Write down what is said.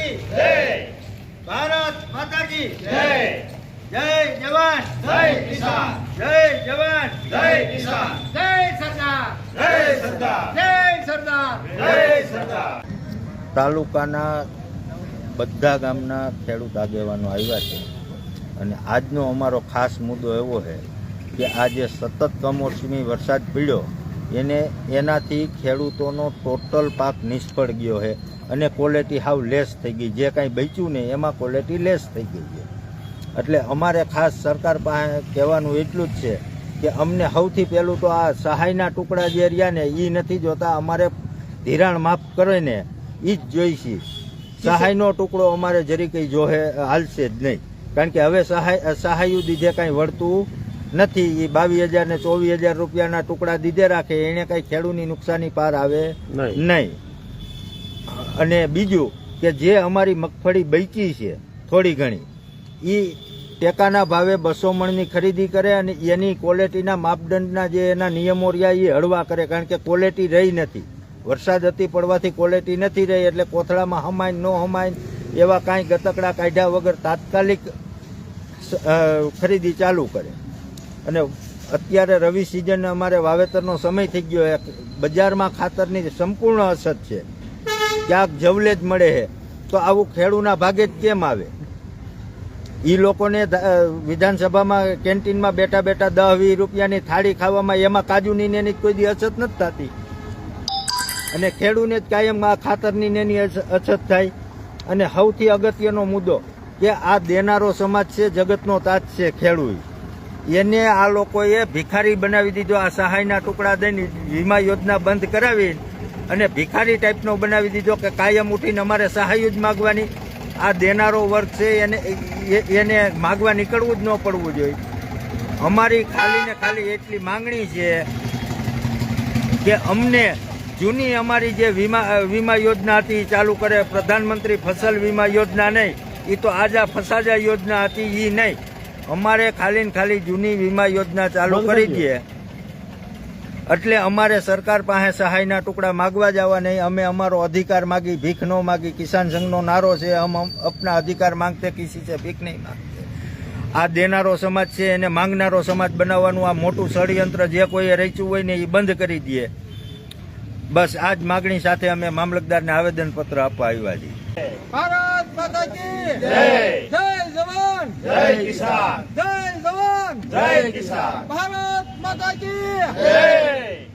કી જય. ભારત માતા કી જય. જય જવાન. જય કિસાન. જય જવાન. જય કિસાન. જય સરદાર. જય સરદાર. જય સરદાર. જય સરદાર. તાલુકાના બધા ગામના ખેડૂત આગેવાનો આવ્યા છે. અને આજનો અમારો ખાસ મુદ્દો એવો છે કે આ જે સતત કમોસમી વરસાદ પીડ્યો એને એનાથી ખેડૂતોનો ટોટલ પાક નિષ્ફળ ગયો છે. અને ક્વોલિટી હાવ લેસ થઈ ગઈ. જે કાંઈ બચ્યું ને એમાં ક્વોલિટી લેસ થઈ ગઈ છે. એટલે અમારે ખાસ સરકાર પાસે કહેવાનું એટલું જ છે કે અમને સૌથી પહેલું તો આ સહાયના ટુકડા જે રહ્યા ને એ નથી જોતા. અમારે ધિરાણ માફ કરે ને એ જ જોઈશે. સહાયનો ટુકડો અમારે જરી કંઈ જોહે હાલશે જ નહીં. કારણ કે હવે સહાય સહાયું દીધે કાંઈ વળતું નથી. એ બાવીસ હજાર ને ચોવીસ હજાર રૂપિયાના ટુકડા દીધે રાખે. એને કાંઈ ખેડૂતની નુકસાની પાર આવે નહીં. અને બીજું કે જે અમારી મગફળી બચી છે, થોડી ઘણી એ ટેકાના ભાવે બસો મણની ખરીદી કરે અને એની ક્વોલિટીના માપદંડના જે એના નિયમો રહ્યા એ હળવા કરે, કારણ કે ક્વોલિટી રહી નથી. વરસાદ અતિ પડવાથી ક્વોલિટી નથી રહી, એટલે કોથળામાં હમાય ન હમાય, એવા કાંઈ ગતકડા કાઢ્યા વગર તાત્કાલિક ખરીદી ચાલુ કરે. અને અત્યારે રવિ સિઝન અમારે વાવેતરનો સમય થઈ ગયો બજારમાં ખાતરની સંપૂર્ણ અછત છે. ક્યાંક જવલે જ મળે છે તો આવું ખેડૂના ભાગે જ કેમ આવે? એ લોકોને વિધાનસભામાં કેન્ટીનમાં બેઠા બેઠા દસ વીસ રૂપિયાની થાળી ખાવામાં એમાં કાજુની એની કોઈ દી અછત નથી થતી. અને ખેડૂને જ કાયમ આ ખાતરની એની અછત થાય. અને સૌથી અગત્યનો મુદ્દો કે આ દેનારો સમાજ છે, જગતનો તાજ છે ખેડૂત એને આ લોકોએ ભિખારી બનાવી દીધો, આ સહાયના ટુકડા દઈને વીમા યોજના બંધ કરાવી અને ભિખારી ટાઈપનો બનાવી દીધો કે કાયમ ઉઠીને અમારે સહાય જ માગવાની. આ દેનારો વર્ગ છે એને એ- એને માગવા નીકળવું જ ન પડવું જોઈએ. અમારી ખાલી ને ખાલી એટલી માંગણી છે કે અમને જૂની અમારી જે વીમા વીમા યોજના હતી એ ચાલુ કરે. પ્રધાનમંત્રી ફસલ વીમા યોજના નહીં એ તો આજા ફસાજા યોજના હતી એ નહીં. અમારે ખાલી ને ખાલી જૂની વીમા યોજના ચાલુ કરી દઈએ. એટલે અમારે સરકાર પાસે સહાયના ટુકડા માગવા જવા નહીં. અમે અમારો અધિકાર માગી ભીખ ન માગી કિસાન સંઘનો નારો છે. હમ હમ અપના અધિકાર માંગતે કિસી છે ભીખ નહીં માંગતે. આ દેનારો સમાજ છે એને માંગનારો સમાજ બનાવવાનું આ મોટું ષડયંત્ર જે કોઈએ રચ્યું હોય ને એ બંધ કરી દે. બસ આ જ માગણી સાથે અમે મામલતદારને આવેદનપત્ર આપવા આવ્યા છીએ. ભારત માતા કી જય. જય જવાન. જય કિસાન. જય જવાન. જય કિસાન. ભારત માતા